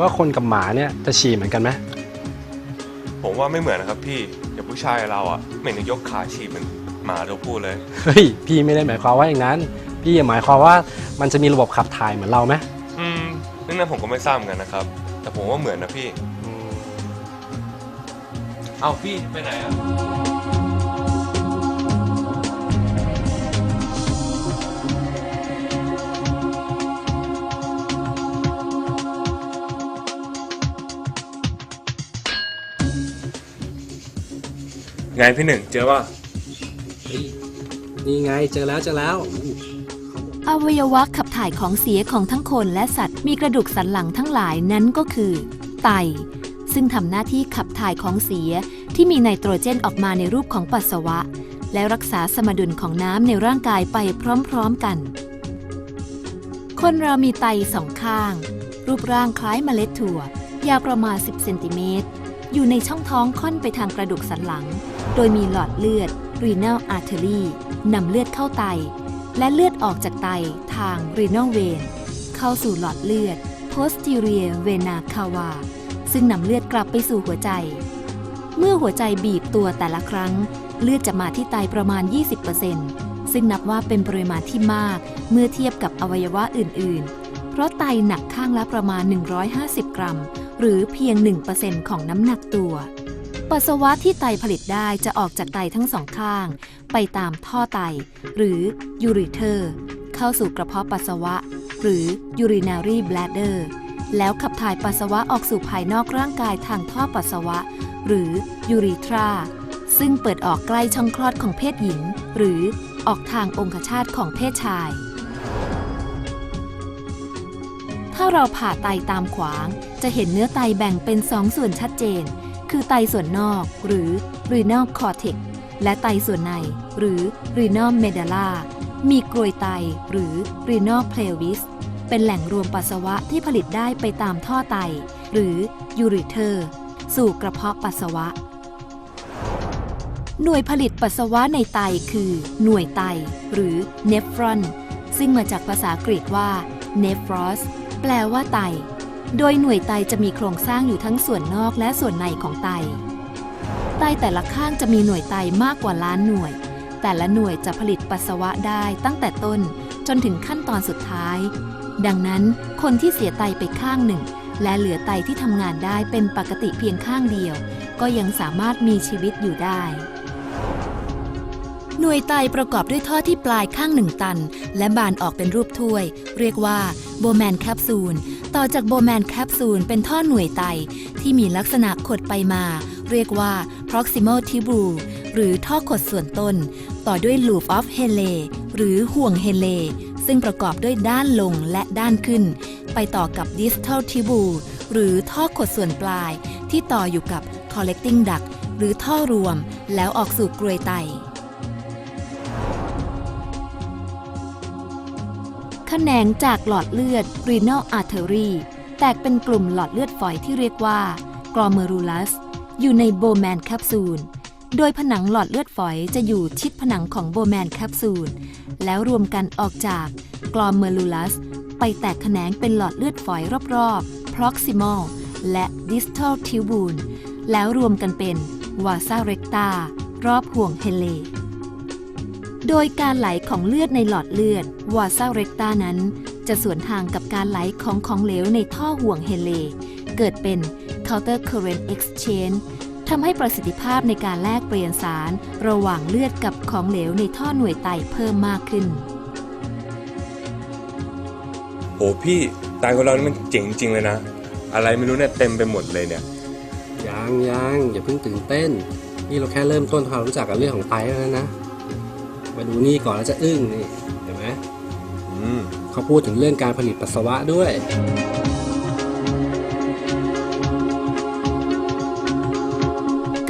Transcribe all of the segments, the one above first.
ายนายว่าคนกับหมาเนี่ยจะฉี่เหมือนกันไหมผมว่าไม่เหมือนนะครับพี่อย่างผู้ชายเราอะไม่นึกยกขาฉี่เหมือนหมาตัวผู้เลยเฮ้ยพี่ไม่ได้หมายความว่าอย่างนั้น พี่หมายความว่ามันจะมีระบบขับถ่ายเหมือนเราไหมอืมเรื่องนั้นผมก็ไม่ทราบเหมือนกันนะครับ แต่ผมว่าเหมือนนะพี่ เอาพี่ไปไหนอะ ไงพี่หนึ่งเจอว่านี่ไงเจอแล้วเจอแล้ว อวัยวะขับถ่ายของเสียของทั้งคนและสัตว์มีกระดูกสันหลังทั้งหลายนั้นก็คือ ไต ซึ่งทำหน้าที่ขับถ่ายของเสียที่มีไนโตรเจนออกมาในรูปของปัสสาวะ และรักษาสมดุลของน้ำในร่างกายไปพร้อมๆกัน คนเรามีไตสองข้าง รูปร่างคล้ายเมล็ดถั่ว ยาวประมาณ 10 เซนติเมตรอยู่ในช่องท้องค่อนไปทางกระดูกสันหลัง โดยมีหลอดเลือด renal artery นำเลือดเข้าไต และเลือดออกจากไตทาง renal vein เข้าสู่หลอดเลือด posterior vena cava ซึ่งนำเลือดกลับไปสู่หัวใจ เมื่อหัวใจบีบตัวแต่ละครั้ง เลือดจะมาที่ไตประมาณ 20%ซึ่งนับว่าเป็นปริมาณที่มากเมื่อเทียบกับอวัยวะอื่น ๆ เพราะไตหนักข้างละประมาณ 150 กรัม หรือเพียง 1%ของน้ำหนักตัว ปัสสาวะที่ไตผลิตได้จะออกจากไตทั้งสองข้าง ไปตามท่อไต หรือยูริเทอร์ เข้าสู่กระเพาะปัสสาวะ หรือ urinary bladder แล้วขับถ่ายปัสสาวะออกสู่ภายนอกร่างกายทางท่อปัสสาวะ หรือยูริทรา ซึ่งเปิดออกใกล้ช่องคลอดของเพศหญิง หรือออกทางองคชาตของเพศชาย ถ้าเราผ่าไตตามขวาง จะเห็นเนื้อไตแบ่งเป็นสองส่วนชัดเจน คือไตส่วนนอก หรือ renal cortex และไตส่วนใน หรือ renal medulla มีกรวยไตหรือ renal pelvis เป็นแหล่งรวมปัสสาวะที่ผลิตได้ไปตามท่อไต หรือ ureter สู่กระเพาะปัสสาวะ หน่วยผลิตปัสสาวะในไตคือ หน่วยไต หรือ nephron ซึ่งมาจากภาษากรีกว่า nephros แปลว่าไต โดยหน่วยไตจะมีโครงสร้างอยู่ทั้งส่วนนอกและส่วนในของไต ไตแต่ละข้างจะมีหน่วยไตมากกว่าล้านหน่วย แต่ละหน่วยจะผลิตปัสสาวะได้ตั้งแต่ต้นจนถึงขั้นตอนสุดท้าย ดังนั้นคนที่เสียไตไปข้างหนึ่ง และเหลือไตที่ทำงานได้เป็นปกติเพียงข้างเดียว ก็ยังสามารถมีชีวิตอยู่ได้หน่วยไตประกอบด้วยท่อที่ปลายข้างหนึ่งตัน และบานออกเป็นรูปถ้วย เรียกว่าโบแมนแคปซูล ต่อจากโบแมนแคปซูลเป็นท่อหน่วยไตที่มีลักษณะขดไปมา เรียกว่า proximal tubule หรือท่อขดส่วนต้น ต่อด้วย loop of Henle หรือห่วงเฮเล ซึ่งประกอบด้วยด้านลงและด้านขึ้น ไปต่อกับ distal tubule หรือท่อขดส่วนปลาย ที่ต่ออยู่กับ collecting duct หรือท่อรวม แล้วออกสู่กรวยไต ขนงจากหลอดเลือด renal artery แตกเป็นกลุ่มหลอดเลือดฝอยที่เรียกว่า glomerulus อยู่ในโบแมนแคปซูล โดยผนังหลอดเลือดฝอยจะอยู่ชิดผนังของโบแมนแคปซูล แล้วรวมกันออกจาก glomerulus ไปแตกแขนงเป็นหลอดเลือดฝอยรอบๆ proximal และ distal tubule แล้วรวมกันเป็น vasa recta รอบห่วงเฮเล โดยการไหลของเลือดในหลอดเลือดวาซาเรกตานั้น จะสวนทางกับการไหลของของเหลวในท่อห่วงเฮเล เกิดเป็น counter current exchange ทำให้ประสิทธิภาพในการแลกเปลี่ยนสารระหว่างเลือดกับของเหลวในท่อหน่วยไตเพิ่มมากขึ้นโหพี่ไตของเรานี่มันเจ๋งจริงเลยนะ อะไรไม่รู้เนี่ยเต็มไปหมดเลยเนี่ย ยังยังอย่าเพิ่งตื่นเต้น นี่เราแค่เริ่มต้นความรู้จักกับเรื่องของไตเท่านั้นนะ มาดูนี่ก่อนแล้วจะอึ้งนี่เห็นไหมอืมเขาพูดถึงเรื่องการผลิตปัสสาวะด้วย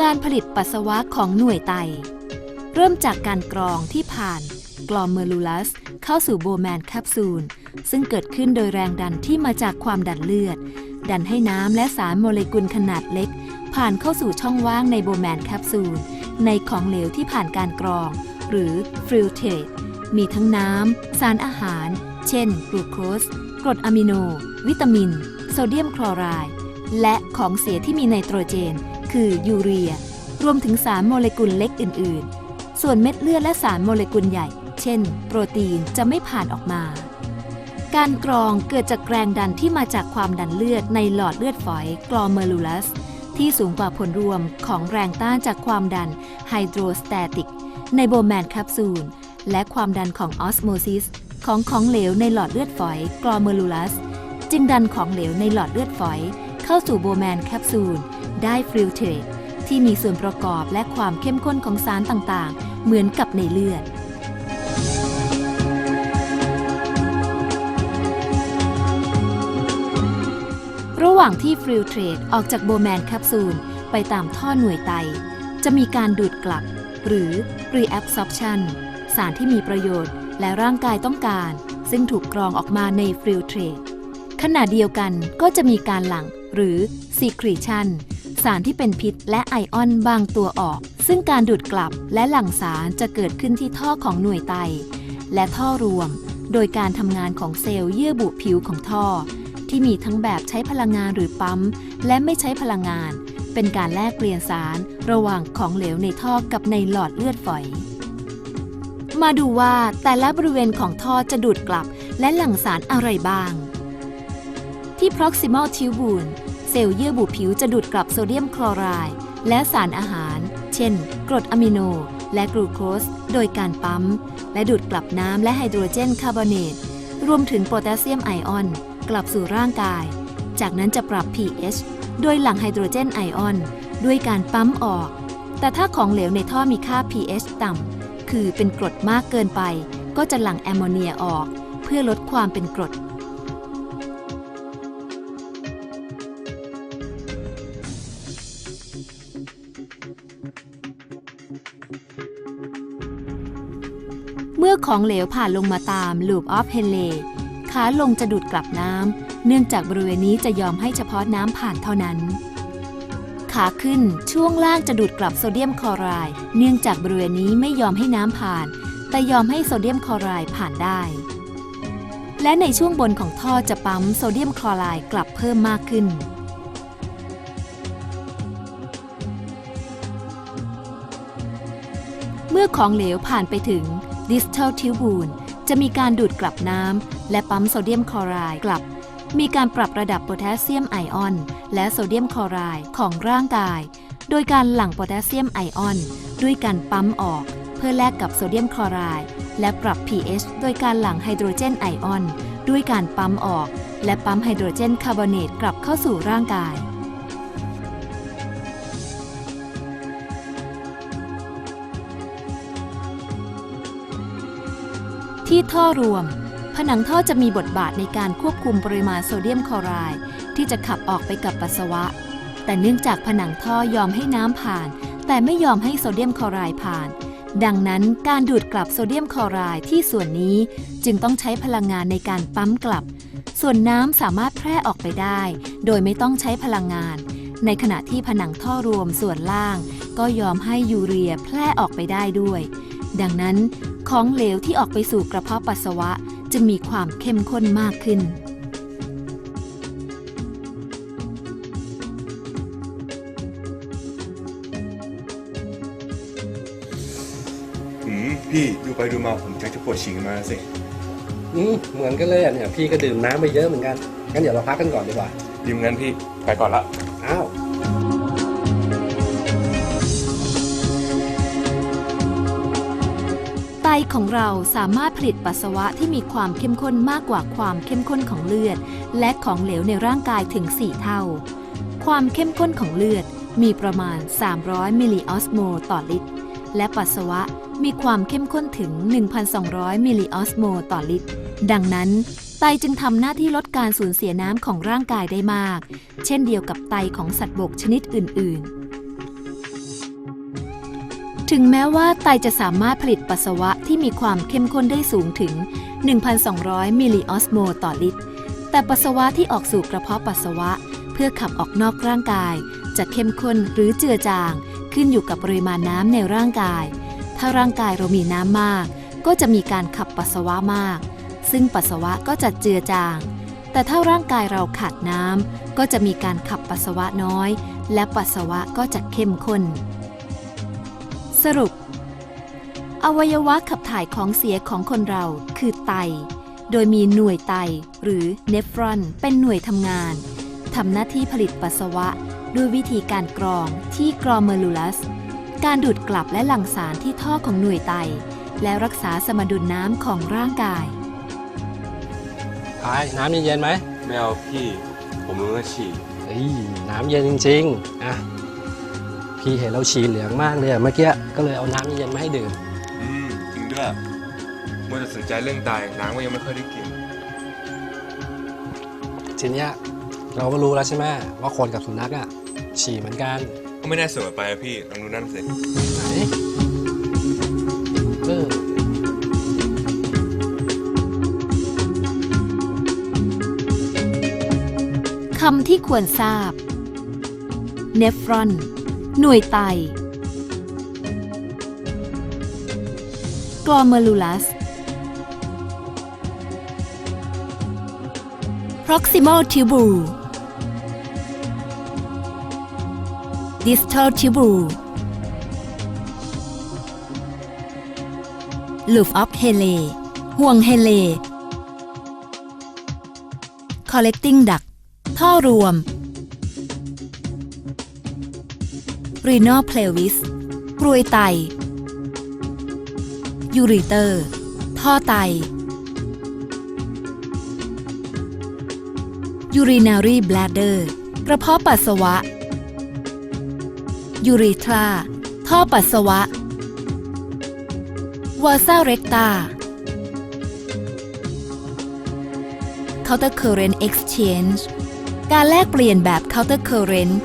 การผลิตปัสสาวะของหน่วยไต เริ่มจากการกรองที่ผ่านกลอมเมอรูลัส เข้าสู่โบแมนแคปซูล ซึ่งเกิดขึ้นโดยแรงดันที่มาจากความดันเลือด ดันให้น้ำและสารโมเลกุลขนาดเล็ก ผ่านเข้าสู่ช่องว่างในโบแมนแคปซูลในของเหลวที่ผ่านการกรอง หรือฟิลเทตมีทั้งน้ำ สารอาหาร เช่นกลูโคสกรดอะมิโน วิตามิน โซเดียมคลอไรด์และของเสียที่มีไนโตรเจน คือยูเรีย รวมถึงสารโมเลกุลเล็กอื่น ๆ ส่วนเม็ดเลือดและสารโมเลกุลใหญ่ เช่น โปรตีนจะไม่ผ่านออกมา การกรองเกิดจากแรงดันที่มาจากความดันเลือดในหลอดเลือดฝอยกลอเมอรูลัสที่สูงกว่าผลรวมของแรงต้านจากความดันไฮโดรสแตติก ในโบแมนแคปซูล และความดันของออสโมซิสของของเหลวในหลอดเลือดฝอยกลอเมอรูลัส จึงดันของเหลวในหลอดเลือดฝอย เข้าสู่โบแมนแคปซูล ได้ฟิลเทรตที่มีส่วนประกอบและความเข้มข้นของสารต่างๆ เหมือนกับในเลือดระหว่างที่ฟิลเทรตออกจากโบแมนแคปซูล ไปตามท่อหน่วยไต จะมีการดูดกลับ หรือ reabsorption สารที่มีประโยชน์และร่างกายต้องการ ซึ่งถูกกรองออกมาในฟิลเทรตขณะเดียวกันก็จะมีการหลั่งหรือ secretion สารที่เป็นพิษและไอออนบางตัวออก ซึ่งการดูดกลับและหลั่งสารจะเกิดขึ้นที่ท่อของหน่วยไต และท่อรวม โดยการทำงานของเซลล์เยื่อบุผิวของท่อ ที่มีทั้งแบบใช้พลังงานหรือปั๊ม และไม่ใช้พลังงาน เป็นการแลกเปลี่ยนสารระหว่างของเหลวในท่อกับในหลอดเลือดฝอย มาดูว่าแต่ละบริเวณของท่อจะดูดกลับและหลั่งสารอะไรบ้าง ที่ proximal tubule เซลล์เยื่อบุผิวจะดูดกลับโซเดียมคลอไรด์และสารอาหาร เช่น กรดอะมิโน และกลูโคส โดยการปั๊ม และดูดกลับน้ำและไฮโดรเจนคาร์บอเนต รวมถึงโพแทสเซียมไอออน กลับสู่ร่างกาย จากนั้นจะปรับ pH โดยหลั่งไฮโดรเจนไอออน ด้วยการปั๊มออก แต่ถ้าของเหลวในท่อมีค่า pH ต่ำ คือเป็นกรดมากเกินไป ก็จะหลั่งแอมโมเนียออก เพื่อลดความเป็นกรด เมื่อของเหลวผ่านลงมาตาม Loop of Henle ขาลงจะดูดกลับน้ำ เนื่องจากบริเวณนี้จะยอมให้เฉพาะน้ำผ่านเท่านั้น ขาขึ้นช่วงล่างจะดูดกลับโซเดียมคลอไรด์เนื่องจากบริเวณนี้ไม่ยอมให้น้ำผ่าน แต่ยอมให้โซเดียมคลอไรด์ผ่านได้ และในช่วงบนของท่อจะปั๊มโซเดียมคลอไรด์กลับเพิ่มมากขึ้นเมื่อของเหลวผ่านไปถึง distal tubule จะมีการดูดกลับน้ำและปั๊มโซเดียมคลอไรด์กลับ มีการปรับระดับโพแทสเซียมไอออน และโซเดียมคลอไรด์ของร่างกาย โดยการหลั่งโพแทสเซียมไอออน ด้วยการปั๊มออก เพื่อแลกกับโซเดียมคลอไรด์และปรับ pH โดยการหลั่งไฮโดรเจนไอออน ด้วยการปั๊มออก และปั๊มไฮโดรเจนคาร์บอเนตกลับเข้าสู่ร่างกาย ที่ท่อรวม ผนังท่อจะมีบทบาทในการควบคุมปริมาณโซเดียมคลอไรด์ที่จะขับออกไปกับปัสสาวะ แต่เนื่องจากผนังท่อยอมให้น้ำผ่าน แต่ไม่ยอมให้โซเดียมคลอไรด์ผ่าน ดังนั้นการดูดกลับโซเดียมคลอไรด์ที่ส่วนนี้จึงต้องใช้พลังงานในการปั๊มกลับ ส่วนน้ำสามารถแพร่ออกไปได้ โดยไม่ต้องใช้พลังงาน ในขณะที่ผนังท่อรวมส่วนล่าง ก็ยอมให้ยูเรียแพร่ออกไปได้ด้วย ดังนั้น ของเหลวที่ออกไปสู่กระเพาะปัสสาวะจึงมีความเข้มข้นมากขึ้นหืมพี่ดูไปดูมาผมชักจะปวดฉี่ขึ้นมาแล้วสิ อืมเหมือนกันเลยอะเนี่ยพี่ก็ดื่มน้ำไปเยอะเหมือนกันงั้นเดี๋ยวเราพักกันก่อนดีกว่าดีมงั้นพี่ไปก่อนละ อ้าว ของเราสามารถผลิตปัสสาวะที่มีความเข้มข้นมากกว่าความเข้มข้นของเลือด และของเหลวในร่างกายถึง 4 เท่า ความเข้มข้นของเลือดมีประมาณ 300 มิลลิออสโมต่อลิตร และปัสสาวะมีความเข้มข้นถึง 1,200 มิลลิออสโมต่อลิตร ดังนั้น ไตจึงทำหน้าที่ลดการสูญเสียน้ำของร่างกายได้มาก เช่นเดียวกับไตของสัตว์บกชนิดอื่น ๆ ถึงแม้ว่าไตจะสามารถผลิตปัสสาวะที่มีความเข้มข้นได้สูงถึง 1,200 มิลลิออสโมต่อลิตร แต่ปัสสาวะที่ออกสู่กระเพาะปัสสาวะ เพื่อขับออกนอกร่างกาย จะเข้มข้นหรือเจือจาง ขึ้นอยู่กับปริมาณน้ำในร่างกาย ถ้าร่างกายเรามีน้ำมาก ก็จะมีการขับปัสสาวะมาก ซึ่งปัสสาวะก็จะเจือจาง แต่ถ้าร่างกายเราขาดน้ำก็จะมีการขับปัสสาวะน้อย และปัสสาวะก็จะเข้มข้น สรุป อวัยวะขับถ่ายของเสียของคนเราคือไต โดยมีหน่วยไตหรือเนฟรอนเป็นหน่วยทำงานทำหน้าที่ผลิตปัสสาวะ ด้วยวิธีการกรองที่กรอเมลูลัส การดูดกลับและหลั่งสารที่ท่อของหน่วยไต และรักษาสมดุลน้ำของร่างกายพายน้ำเย็นๆไหมไม่เอาพี่ ผมรู้ว่าฉี่เฮ้ยน้ำเย็นจริงๆอะ พี่เห็นเราฉี่เหลืองมากเลยอะเมื่อกี้ก็เลยเอาน้ำเย็นๆมาให้ดื่ม อืม จริงด้วยมัวแต่สนใจเรื่องตายน้ำก็ยังไม่ค่อยได้กิน ทีเนี้ยเราก็รู้แล้วใช่ไหมว่าคนกับสุนัขอะฉี่เหมือนกันก็ไม่ได้เสมอไปอะพี่ลองดูนั่นสิไหนเออคำที่ควรทราบ เนฟรอน หน่วยไตกลอเมลูลัส proximal tubule distal tubule loop of Hele ห่วงเฮเล collecting duct ท่อรวม รีนอเพลวิสกรวยไต ยูริเตอร์ ท่อไต ยูรินารีบลดเดอร์ กระเพาะปัสสาวะ ยูริทรา ท่อปัสสาวะ วาซาเรกตา Counter Current Exchange การแลกเปลี่ยนแบบคัตเตอร์เคอร์เรนต์